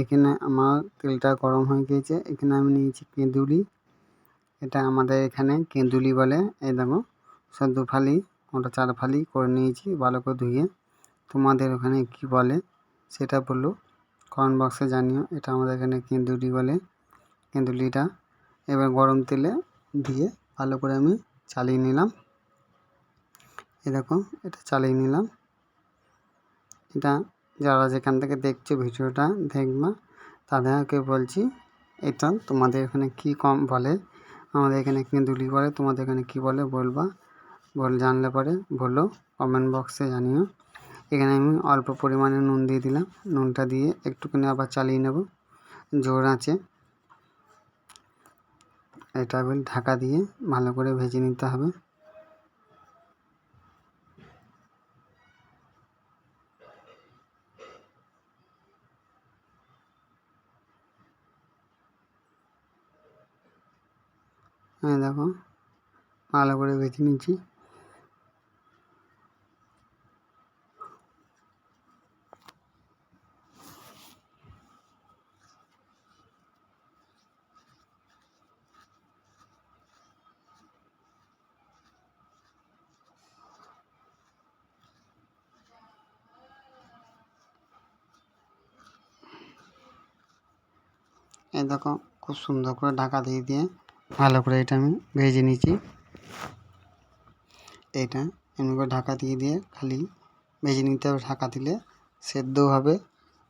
এখানে আমার তেলটা গরম হয়ে গিয়েছে। এখানে আমি নিয়েছি কেঁদুলি। এটা আমাদের এখানে কেঁদুলি বলে। এই দেখো সব দু ফালি, ওটা চার ফালি করে নিয়েছি ভালো করে ধুয়ে। তোমাদের ওখানে কি বলে সেটা বলল কমেন্ট বক্সে জানিও। এটা আমাদের এখানে কেঁদুলি বলে, কেঁদুলিটা। এবার গরম তেলে দিয়ে ভালো করে আমি চালিয়ে নিলাম। এরকম এটা চালিয়ে নিলাম। এটা যারা যেখান থেকে দেখছ ভিডিওটা, দেখবা তাদেরকে বলছি, এটা তোমাদের এখানে কি কম বলে, আমাদের এখানে কেঁদুলি বলে, তোমাদের এখানে কি বলে বলবা, বল, জানলে পরে বলো কমেন্ট বক্সে জানিও। এখানে আমি অল্প পরিমাণে নুন দিয়ে দিলাম, নুনটা দিয়ে একটুখানি আবার চালিয়ে নেব, জোর আছে। এটা ঢাকা দিয়ে ভালো করে ভেজে নিতে হবে। হ্যাঁ দেখো ভালো করে ভেজে নিচ্ছি। এই দেখো খুব সুন্দর করে ঢাকা দিয়ে দিয়ে ভালো করে এটা আমি ভেজে নিয়েছি এটা এমনি করে ঢাকা দিয়ে দিয়ে খালি ভেজে নিতে হবে ঢাকা দিলে সেদ্ধও হবে,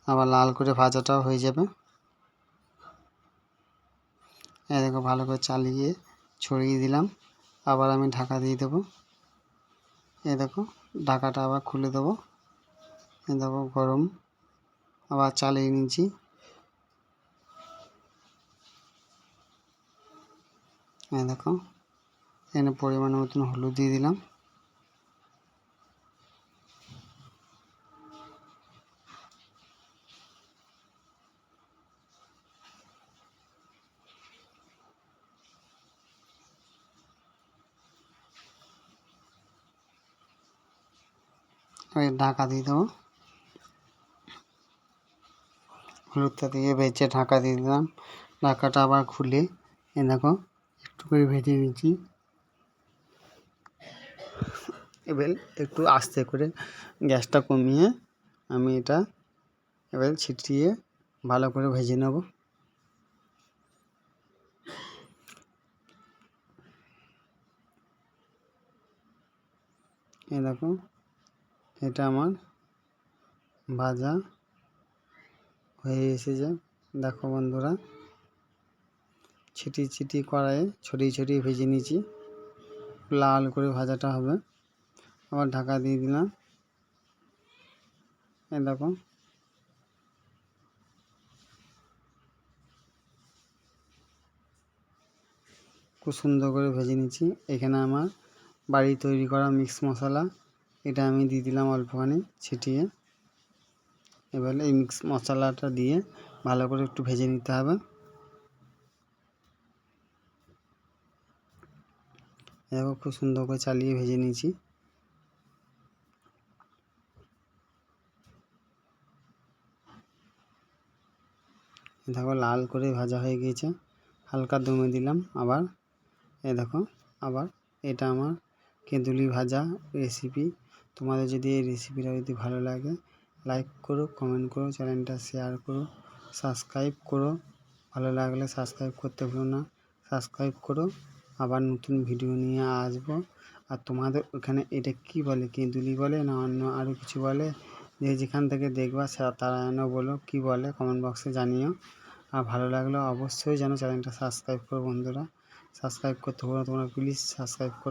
আবার লাল করে ভাজাটাও হয়ে যাবে। এই দেখো ভালো করে চালিয়ে ছড়িয়ে দিলাম, আবার আমি ঢাকা দিয়ে দেবো। এ দেখো ঢাকাটা আবার খুলে দেবো। এই দেখো গরম, আবার চালিয়ে নিচ্ছি। এই দেখো, এখানে পরিমাণ মতন হলুদ দিয়ে দিলাম। ঢাকা দিয়ে দেবো। হলুদটা দিয়ে বেঁচে ঢাকা দিয়ে দিলাম। ঢাকাটা আবার খুলে এ দেখো। একটু করে ভেজে নিচ্ছি এবার একটু আস্তে করে গ্যাসটা কমিয়ে আমি এটা এবার ছিটিয়ে ভালো করে ভেজে নেব। এ দেখো, এটা আমার ভাজা হয়ে এসেছে। দেখো বন্ধুরা ছিটি ছিটি কড়াইয়ে ছড়িয়ে ছড়িয়ে ভেজে নিয়েছি। লাল করে ভাজাটা হবে। আবার ঢাকা দিয়ে দিলাম। এই দেখো। খুব সুন্দর করে ভেজে নিচ্ছি এখানে আমার বাড়ি তৈরি করা মিক্স মশলা, এটা আমি দিয়ে দিলাম অল্পখানি ছিটিয়ে। এবার এই মিক্স মশলাটা দিয়ে ভালো করে একটু ভেজে নিতে হবে। দেখো খুব সুন্দর করে চালিয়ে ভেজে নিয়েছি। দেখো লাল করে ভাজা হয়ে গিয়েছে। হালকা দমে দিলাম আবার। এ দেখো, আবার এটা আমার কেঁদুলি ভাজা রেসিপি তোমাদের যদি এই রেসিপিটা যদি ভালো লাগে লাইক করো কমেন্ট করো চ্যানেলটা শেয়ার করো সাবস্ক্রাইব করো। ভালো লাগলে সাবস্ক্রাইব করতে ভুলো না। সাবস্ক্রাইব করো। আবার নতুন ভিডিও নিয়ে আসব। আর তোমাদের ওখানে এটা কি বলে? কেঁদুলি বলে না অন্য আরও কিছু বলে? যে যেখান থেকে দেখবা তারা যেন বলো কী বলে কমেন্ট বক্সে জানিও। আর ভালো লাগল অবশ্যই যেন চ্যানেলটা সাবস্ক্রাইব করো বন্ধুরা। সাবস্ক্রাইব করতে পারো তোমরা প্লিজ সাবস্ক্রাইব করো।